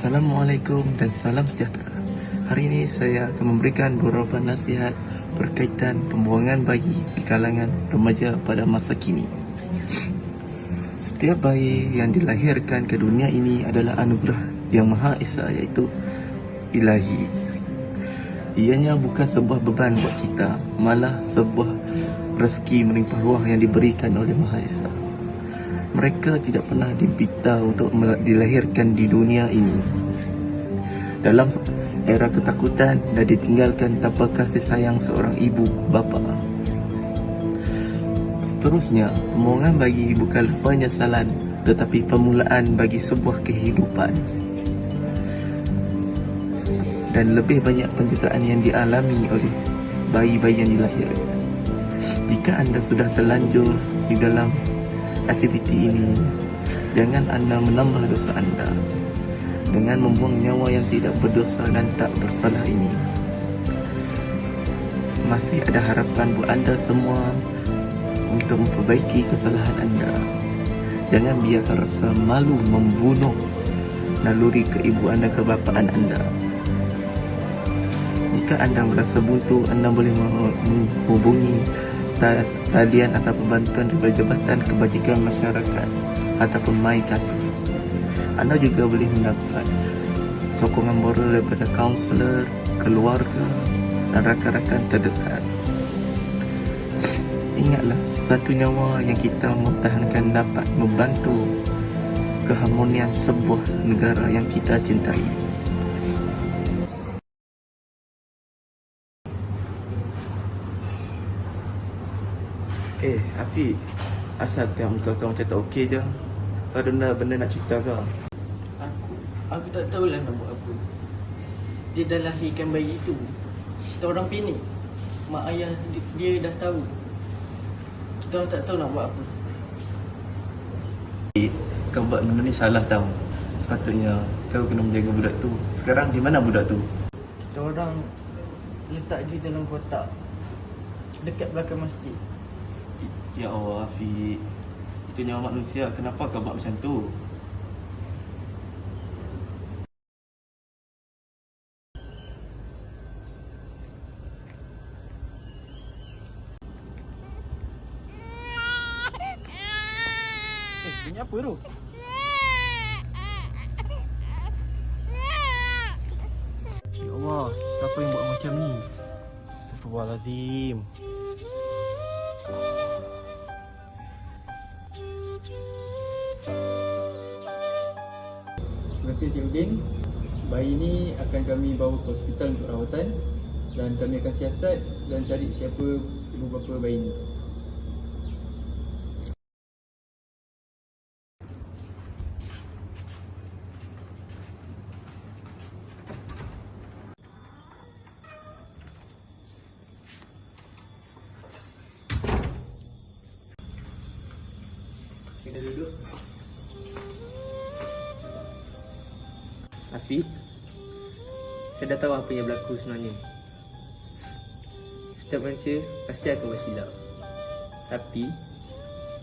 Assalamualaikum dan salam sejahtera. Hari ini saya akan memberikan beberapa nasihat berkaitan pembuangan bayi di kalangan remaja pada masa kini. Setiap bayi yang dilahirkan ke dunia ini adalah anugerah yang Maha Esa iaitu ilahi. Ianya bukan sebuah beban buat kita, malah sebuah rezeki melimpah ruah yang diberikan oleh Maha Esa. Mereka tidak pernah dipita untuk dilahirkan di dunia ini. Dalam era ketakutan dan ditinggalkan tanpa kasih sayang seorang ibu bapa. Seterusnya, pembuangan bayi bukanlah penyesalan tetapi permulaan bagi sebuah kehidupan. Dan lebih banyak penderitaan yang dialami oleh bayi-bayi yang dilahirkan. Jika anda sudah terlanjur di dalam aktiviti ini, jangan anda menambah dosa anda dengan membuang nyawa yang tidak berdosa dan tak bersalah ini. Masih ada harapan buat anda semua untuk memperbaiki kesalahan anda. Jangan biarkan rasa malu membunuh naluri keibuan dan kebapaan anda. Jika anda merasa buntu, anda boleh menghubungi ta- talian atau bantuan daripada Jabatan Kebajikan Masyarakat ataupun My Kasih. Anda juga boleh mendapat sokongan moral daripada kaunselor, keluarga dan rakan-rakan terdekat. Ingatlah, satu nyawa yang kita mempertahankan dapat membantu keharmonian sebuah negara yang kita cintai. Eh, Afiq, asalkan muka kau macam tak okey je. Kau ada benda, benda nak cerita kau? Aku aku tak tahulah nak buat apa. Dia dah lahirkan bayi itu. Kita orang panik. Mak ayah dia, dia dah tahu. Kita orang tak tahu nak buat apa. Kau buat benda ni salah tau. Sepatutnya kau kena menjaga budak tu. Sekarang di mana budak tu? Kita orang letak dia dalam kotak. Dekat belakang masjid. Ya Allah, Afiq. Itu nyawa manusia. Kenapa kau buat macam tu? Eh, apa tu? Ya Allah, siapa yang buat macam ni? Astagfirullahaladzim. Terima kasih Cik Udin. Bayi ini akan kami bawa ke hospital untuk rawatan dan kami akan siasat dan cari siapa ibu bapa bayi ini. Kita duduk. Afiq, saya dah tahu apa yang berlaku sebenarnya. Setiap manusia pasti akan bersilap. Tapi,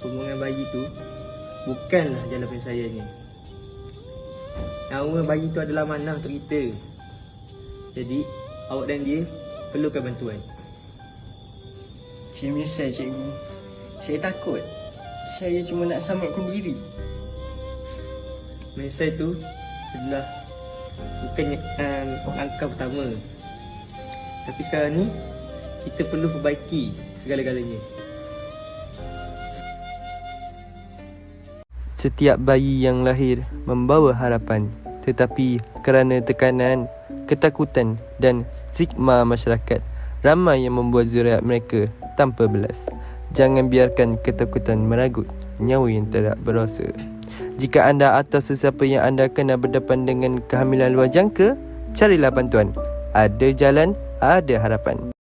pembuangan bayi tu bukanlah jalan penyelesaiannya. Nama bayi tu adalah mana untuk kita. Jadi, awak dan dia perlukan bantuan. Saya menyesal cikgu. Saya takut. Saya cuma nak selamatkan diri. Menyesal tu adalah bukannya um, langkah pertama. Tapi sekarang ni kita perlu perbaiki segala-galanya. Setiap bayi yang lahir membawa harapan tetapi kerana tekanan, ketakutan dan stigma masyarakat ramai yang membuat zuriat mereka tanpa belas. Jangan biarkan ketakutan meragut nyawa yang tidak berdosa. Jika anda atau sesiapa yang anda kena berdepan dengan kehamilan luar jangka, carilah bantuan. Ada jalan, ada harapan.